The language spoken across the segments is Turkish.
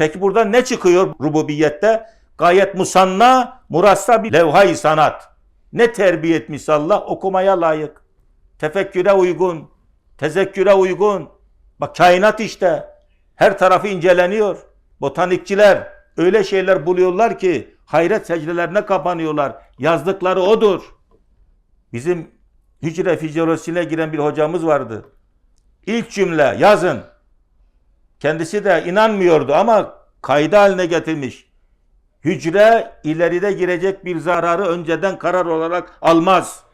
Peki burada ne çıkıyor rububiyette? Gayet musanna, murassa bir levha-i sanat. Ne terbiye etmiş Allah? Okumaya layık. Tefekküre uygun. Tezekküre uygun. Bak kainat işte. Her tarafı inceleniyor. Botanikçiler öyle şeyler buluyorlar ki hayret secdelerine kapanıyorlar. Yazdıkları odur. Bizim hücre fizyolojisine giren bir hocamız vardı. İlk cümle yazın. Kendisi de inanmıyordu ama kaydı haline getirmiş. Hücre ileride girecek bir zararı önceden karar olarak almaz.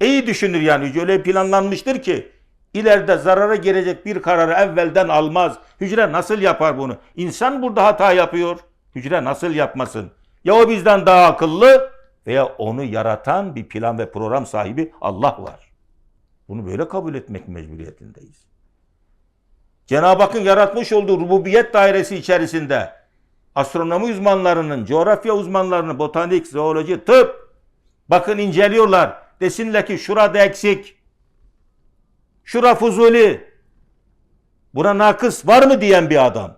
İyi düşünür yani hücre öyle planlanmıştır ki ileride zarara girecek bir kararı evvelden almaz. Hücre nasıl yapar bunu? İnsan burada hata yapıyor. Hücre nasıl yapmasın? Ya o bizden daha akıllı veya onu yaratan bir plan ve program sahibi Allah var. Bunu böyle kabul etmek mecburiyetindeyiz. Cenab-ı Hakk'ın yaratmış olduğu rububiyet dairesi içerisinde astronomi uzmanlarının, coğrafya uzmanlarının, botanik, zooloji, tıp bakın inceliyorlar. Desinler ki şurada eksik. Şura fuzuli. Buna nakıs var mı diyen bir adam.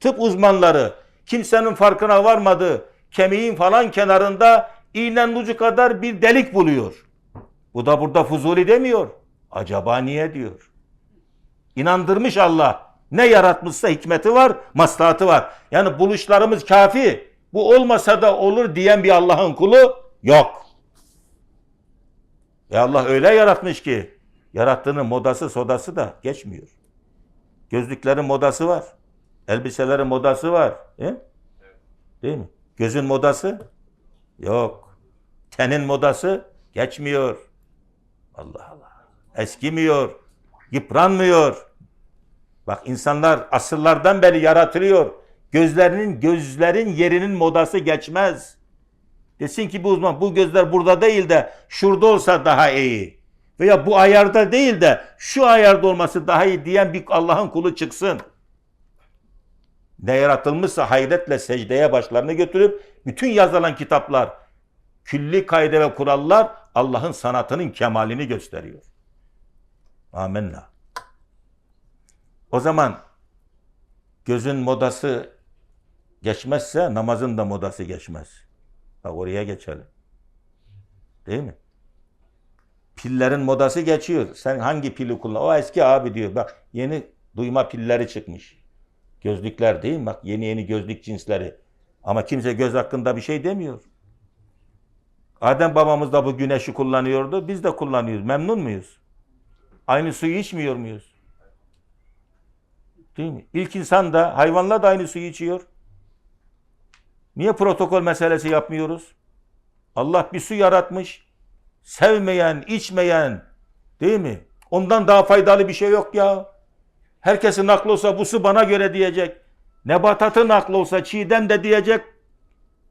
Tıp uzmanları kimsenin farkına varmadığı kemiğin falan kenarında iğnenin ucu kadar bir delik buluyor. Bu da burada fuzuli demiyor. Acaba niye diyor. İnandırmış Allah. Ne yaratmışsa hikmeti var, maslahatı var. Yani buluşlarımız kafi. Bu olmasa da olur diyen bir Allah'ın kulu yok. E Allah öyle yaratmış ki yarattığının modası sodası da geçmiyor. Gözlüklerin modası var. Elbiselerin modası var. E? Değil mi? Gözün modası yok. Tenin modası geçmiyor. Allah Allah. Eskimiyor. Yıpranmıyor. Bak insanlar asırlardan beri yaratılıyor. Gözlerinin gözlerin yerinin modası geçmez. Desin ki bu uzman bu gözler burada değil de şurada olsa daha iyi. Veya bu ayarda değil de şu ayarda olması daha iyi diyen bir Allah'ın kulu çıksın. Ne yaratılmışsa hayretle secdeye başlarını götürüp bütün yazılan kitaplar, külli kaide ve kurallar Allah'ın sanatının kemalini gösteriyor. Amenna. O zaman gözün modası geçmezse namazın da modası geçmez. Bak oraya geçelim. Değil mi? Pillerin modası geçiyor. Sen hangi pili kullan? O eski abi diyor. Bak yeni duyma pilleri çıkmış. Gözlükler değil mi? Bak yeni yeni gözlük cinsleri. Ama kimse göz hakkında bir şey demiyor. Adem babamız da bu güneşi kullanıyordu. Biz de kullanıyoruz. Memnun muyuz? Aynı suyu içmiyor muyuz? Değil mi? İlk insan da hayvanlar da aynı suyu içiyor. Niye protokol meselesi yapmıyoruz? Allah bir su yaratmış. Sevmeyen, içmeyen değil mi? Ondan daha faydalı bir şey yok ya. Herkesin aklı olsa bu su bana göre diyecek. Nebatatın aklı olsa çiğdem de diyecek.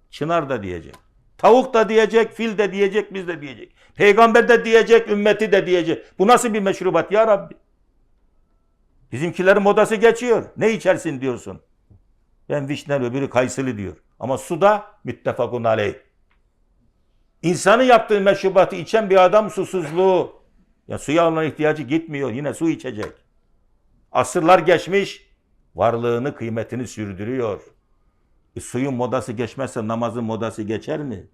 Çınar da diyecek. Tavuk da diyecek, fil de diyecek, biz de diyecek. Peygamber de diyecek, ümmeti de diyecek. Bu nasıl bir meşrubat ya Rabbi? Bizimkilerin modası geçiyor. Ne içersin diyorsun. Ben vişnel öbürü kayısılı diyor. Ama suda müttefakun aleyh. İnsanın yaptığı meşrubatı içen bir adam susuzluğu. Ya suya olan ihtiyacı gitmiyor. Yine su içecek. Asırlar geçmiş. Varlığını, kıymetini sürdürüyor. E, suyun modası geçmezse namazın modası geçer mi?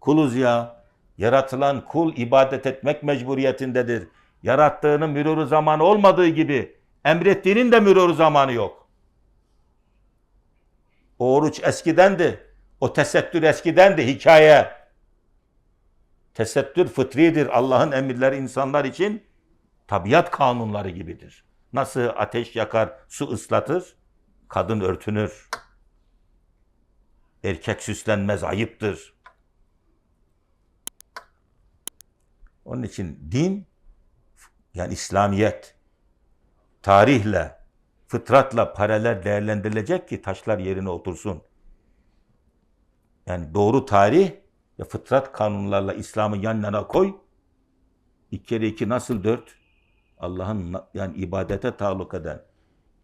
Kuluz ya. Yaratılan kul ibadet etmek mecburiyetindedir. Yarattığının mürürü zamanı olmadığı gibi emrettiğinin de mürürü zamanı yok. O oruç eskidendi. O tesettür eskidendi. Hikaye. Tesettür fıtridir. Allah'ın emirleri insanlar için tabiat kanunları gibidir. Nasıl ateş yakar, su ıslatır, kadın örtünür. Erkek süslenmez, ayıptır. Onun için din, yani İslamiyet, tarihle, fıtratla paralel değerlendirilecek ki taşlar yerine otursun. Yani doğru tarih ve fıtrat kanunlarla İslam'ı yan yana koy. İki kere iki nasıl dört? Allah'ın yani ibadete taluk eden,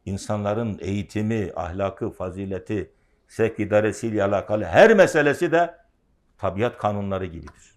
insanların eğitimi, ahlakı, fazileti, sevk idaresiyle alakalı her meselesi de tabiat kanunları gibidir.